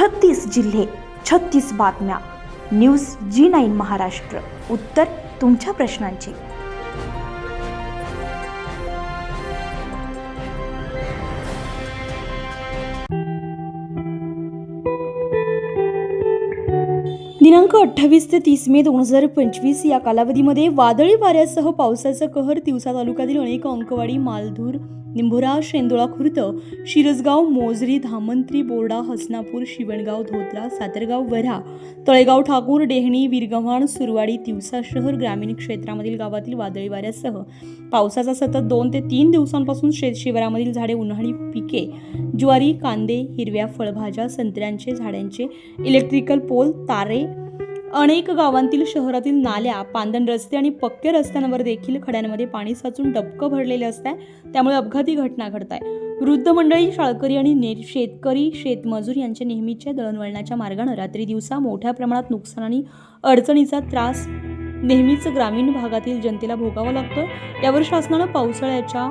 छत्तीस जिल्हे छत्तीस बातम्या. न्यूज जी नाईन महाराष्ट्र. उत्तर तुमच्या प्रश्नांची. दिनांक अठ्ठावीस ते तीस मे दोन हजार पंचवीस या कालावधीमध्ये वादळी वाऱ्यासह पावसाचा कहर तिवसा तालुक्यातील अनेक अंकवाडी मालधूर निंभोरा शेंदोळा खुर्द शिरसगाव मोजरी धामंत्री बोर्डा हसनापूर शिवणगाव धोतरा सातरगाव वऱ्हा तळेगाव ठाकूर डेहणी विरगव्हाण सुरवाडी तिवसा शहर ग्रामीण क्षेत्रामधील गावातील वादळी वाऱ्यासह पावसाचा सतत दोन ते तीन दिवसांपासून शेत शिवारामधील झाडे उन्हाळी पिके ज्वारी कांदे हिरव्या फळभाज्या संत्र्यांचे झाडांचे इलेक्ट्रिकल पोल तारे अनेक गावांतील शहरातील नाल्या पांदण रस्ते आणि पक्के रस्त्यांवर देखील खड्यांमध्ये पाणी साचून डबकं भरलेले असतात त्यामुळे अपघाती घटना घडत आहे वृद्ध मंडळी शाळकरी आणि ने शेतकरी शेतमजूर यांच्या नेहमीच्या दळणवळणाच्या मार्गानं रात्री दिवसा मोठ्या प्रमाणात नुकसान आणि अडचणीचा त्रास नेहमीच ग्रामीण भागातील जनतेला भोगावा लागतो यावर शासनानं पावसाळ्याच्या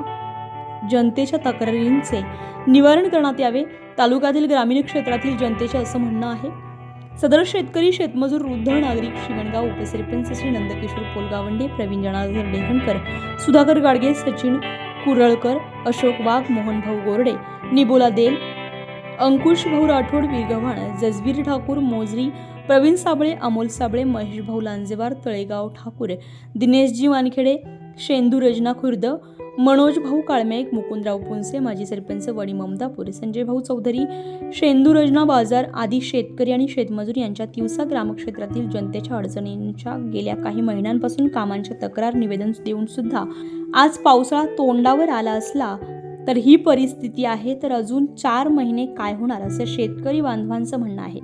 जनतेच्या तक्रारींचे निवारण करण्यात यावे. तालुक्यातील ग्रामीण क्षेत्रातील जनतेचे असं म्हणणं आहे. सदर शेतकरी शेतमजूर वृद्ध नागरिक शिवणगाव उपसरपंच श्री नंदकिशोर पोलगावंडे प्रवीण जनार्दन डेहणकर सुधाकर गाडगे सचिन कुरळकर अशोक वाघ मोहनभाऊ गोरडे निबोला देल अंकुश भाऊ राठोड विरगव्हाण जसबीर ठाकूर मोजरी प्रवीण साबळे अमोल साबळे महेश भाऊ लांजेवार तळेगाव ठाकूर दिनेशजी वानखेडे शेंदू रजना खुर्द मनोज भाऊ काळमेक मुकुंदराव पुंसे माजी सरपंच वडी ममदापूर संजय भाऊ चौधरी शेंदू रजना बाजार आदी शेतकरी आणि शेतमजूर यांच्या तिवसा ग्रामक्षेत्रातील जनतेच्या अडचणींच्या गेल्या काही महिन्यांपासून कामांच्या तक्रार निवेदन देऊन सुद्धा आज पावसाळा तोंडावर आला असला तर ही परिस्थिती आहे तर अजून चार महिने काय होणार असं शेतकरी बांधवांचं म्हणणं आहे.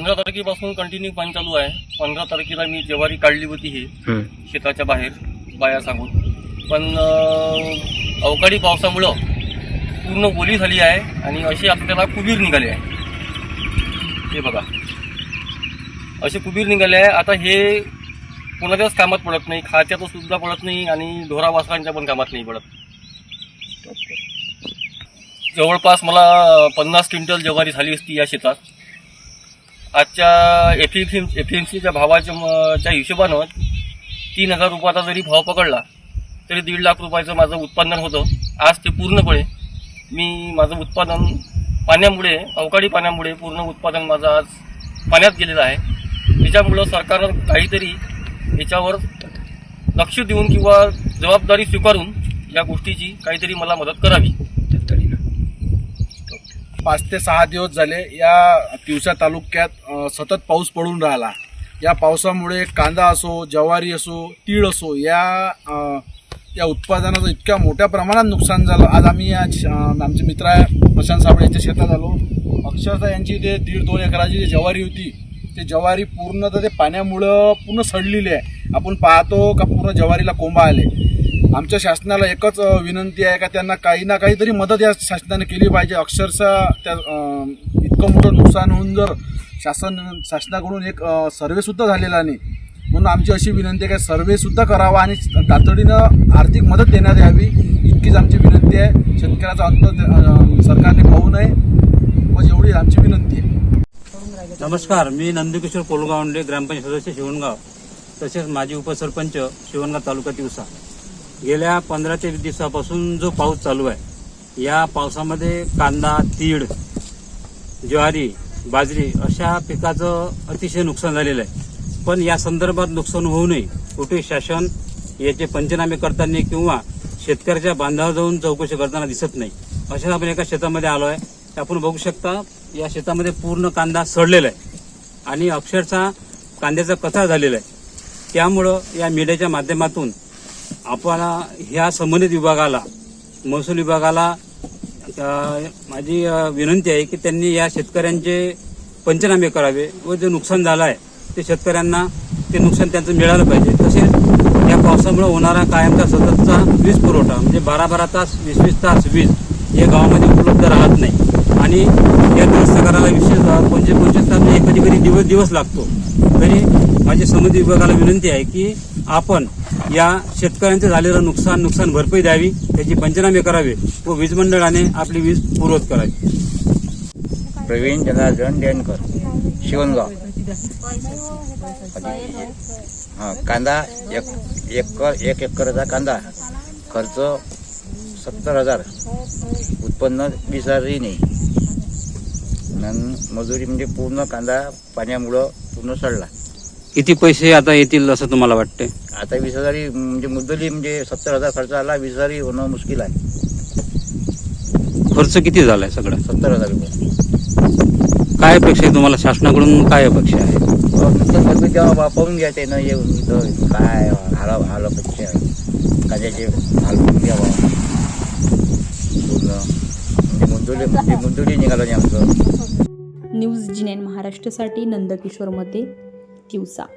पंधरा तारखेपासून कंटिन्यू पाणी चालू आहे. पंधरा तारखेला मी ज्वारी काढली होती ही. शेताच्या बाहेर बाया सांगून. पण अवकाळी पावसामुळं पूर्ण ओली झाली आहे आणि असे आपल्याला कुबीर निघाले आहे. हे बघा. असे कुबीर निघाले आहे. आता हे कोणाच्याच कामात पडत नाही. खात्यात सुद्धा पडत नाही आणि ढोरा वासरांच्या पण कामात नाही पडत. जवळपास मला पन्नास क्विंटल ज्वारी झाली असती या शेतात. आजच्या एफ एम एफ एम सीच्या भावाच्या च्या हिशोबानं तीन हजार रुपयाचा जरी भाव पकडला तरी दीड लाख रुपयाचं माझं उत्पन्न होतं. आज ते पूर्णपणे मी माझं उत्पादन पाण्यामुळे अवकाळी पाण्यामुळे पूर्ण उत्पादन माझं आज पाण्यात गेलेलं आहे. त्याच्यामुळं सरकारनं काहीतरी याच्यावर लक्ष देऊन किंवा जबाबदारी स्वीकारून या गोष्टीची काहीतरी मला मदत करावी. पाच ते सहा दिवस झाले या तिवसा तालुक्यात सतत पाऊस पडून राहिला. या पावसामुळे कांदा असो ज्वारी असो तीळ असो या या उत्पादनाचं इतक्या मोठ्या प्रमाणात नुकसान झालं. आज आम्ही या आमचे मित्र आहे प्रशांत साबळे यांच्या शेतात आलो. अक्षरशः यांची ते दीड दोन एकराची जी ज्वारी होती ते ज्वारी पूर्ण तर ते पाण्यामुळं पूर्ण सडलेली आहे. आपण पाहतो का पूर्ण ज्वारीला कोंबा आले. आमच्या शासनाला एकच विनंती आहे का त्यांना काही ना काहीतरी मदत या शासनाने केली पाहिजे. अक्षरशः त्या इतकं मोठं नुकसान होऊन जर शासन शासनाकडून एक सर्वेसुद्धा झालेला नाही. म्हणून आमची अशी विनंती आहे की सर्वेसुद्धा करावा आणि तातडीनं आर्थिक मदत देण्यात यावी. इतकीच आमची विनंती आहे. शेतकऱ्याचा अंत सरकारने पाहू नये. व एवढी आमची विनंती आहे. नमस्कार मी नंदकिशोर कोलगावंडे ग्रामपंचायत सदस्य शिवणगाव तसेच माजी उपसरपंच शिवणगाव तालुका दिवसा गेल्या पंधरा ते वीस दिवसापासून जो पाऊस चालू आहे या पावसामध्ये कांदा तीळ ज्वारी बाजरी अशा पिकाचं अतिशय नुकसान झालेलं आहे. पण या संदर्भात नुकसान होऊ नये कुठे शासन याचे पंचनामे करताना किंवा शेतकऱ्याच्या बांधावर जाऊन चौकशी करताना दिसत नाही. अशाच आपण एका शेतामध्ये आलो आहे आपण बघू शकता या शेतामध्ये पूर्ण कांदा सडलेला आहे. आणि अक्षरशः कांद्याचा कचरा झालेला आहे. त्यामुळं या मीडियाच्या माध्यमातून आपण ह्या संबंधित विभागाला महसूल विभागाला माझी विनंती आहे की त्यांनी या शेतकऱ्यांचे पंचनामे करावे व जे नुकसान झालं आहे ते शेतकऱ्यांना ते नुकसान त्यांचं मिळालं पाहिजे. तसेच या पावसामुळे होणारा कायमचा सततचा वीज पुरवठा म्हणजे बारा बारा तास वीस वीस तास वीज या गावामध्ये उपलब्ध राहत नाही. आणि या दुरुस्त करायला विशेष पंचवीस पंचवीस तास म्हणजे कधी कधी दिवस दिवस लागतो. तरी माझी संबंधित विभागाला विनंती आहे की आपण या शेतकऱ्यांचं झालेलं नुकसान नुकसान भरपाई द्यावी त्याची पंचनामे करावे व वीज मंडळाने आपली वीज पूर्वत करावी. प्रवीण जनार्दन डेनकर शिवणगाव. कांदा एक एकर एक एकरचा कांदा. खर्च सत्तर हजार. उत्पन्न वीस हजारही नाही. मजुरी म्हणजे पूर्ण कांदा पाण्यामुळं पूर्ण सडला. किती पैसे आता येतील असं तुम्हाला वाटते आता वीस हजारी म्हणजे मुद्दली म्हणजे सत्तर हजार खर्च आला वीस हजारी होणं मुश्किल आहे. खर्च किती झालाय सगळा? सत्तर हजार रुपये. काय अपेक्षा आहे तुम्हाला? शासनाकडून काय अपेक्षा आहे? तेव्हा बा- पाहून घ्या ते न येऊन इथं काय हाल हाल अपेक्षा आहे. कांद्याचे हाल पाहून घ्यावा पूर्ण. म्हणजे मुंदुली म्हणजे मुंदुली निघालं नाही आमचं. न्यूज जिनेन महाराष्ट्रासाठी नंदकिशोर मते. तिवसा